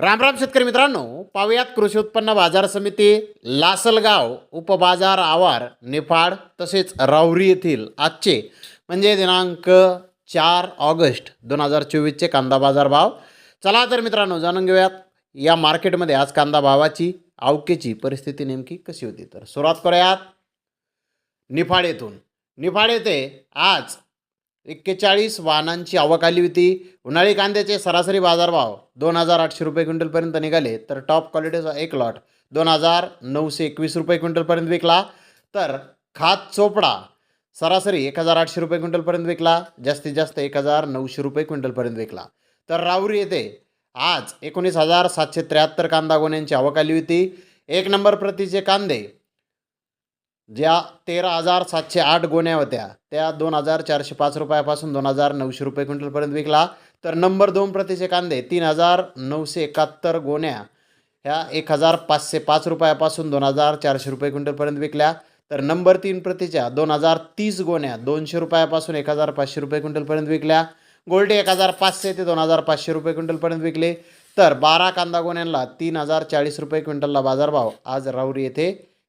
रामराम शेतकरी मित्रांनो पाहुयात कृषी उत्पन्न बाजार समिती लासलगाव उपबाजार आवार निफाड तसेच राहुरी येथील आजचे म्हणजे दिनांक चार ऑगस्ट दोन हजार चोवीसचे कांदा बाजार भाव. चला तर मित्रांनो जाणून घेऊयात या मार्केटमध्ये आज कांदा भावाची आवकेची परिस्थिती नेमकी कशी होती? तर सुरुवात करूयात निफाड येथून. निफाड येथे आज एक्केचाळीस वाहनांची आवक आली होती. उन्हाळी कांद्याचे सरासरी बाजारभाव दोन हजार आठशे रुपये क्विंटलपर्यंत निघाले तर टॉप क्वालिटीचा एक लॉट दोन हजार नऊशे एकवीस रुपये क्विंटलपर्यंत विकला. तर खात चोपडा सरासरी एक हजार आठशे रुपये क्विंटलपर्यंत विकला जास्तीत जास्त एक हजार नऊशे रुपये क्विंटलपर्यंत विकला. तर राहुरी येथे आज एकोणीस हजार सातशे त्र्याहत्तर कांदा गोण्यांची आवक आली होती. एक नंबर प्रतीचे कांदे ज्या तेरा हजार सातशे आठ गोण्या होत्या त्या दोन हजार चारशे पाच रुपयापासून दोन हजार नऊशे रुपये क्विंटलपर्यंत विकला. तर नंबर दोन प्रतीचे कांदे तीन हजार नऊशे एकाहत्तर गोण्या ह्या एक हजार पाचशे पाच रुपयापासून दोन हजार चारशे रुपये क्विंटलपर्यंत विकल्या. तर नंबर तीन प्रतीच्या दोन हजार तीस गोण्या दोनशे रुपयापासून एक हजार पाचशे रुपये क्विंटलपर्यंत विकल्या. गोल्डे एक हजार पाचशे ते दोन हजार पाचशे रुपये क्विंटलपर्यंत विकले. तर बारा कांदा गोण्यांना तीन हजार चाळीस रुपये क्विंटलला बाजारभाव आज राहुरी येथे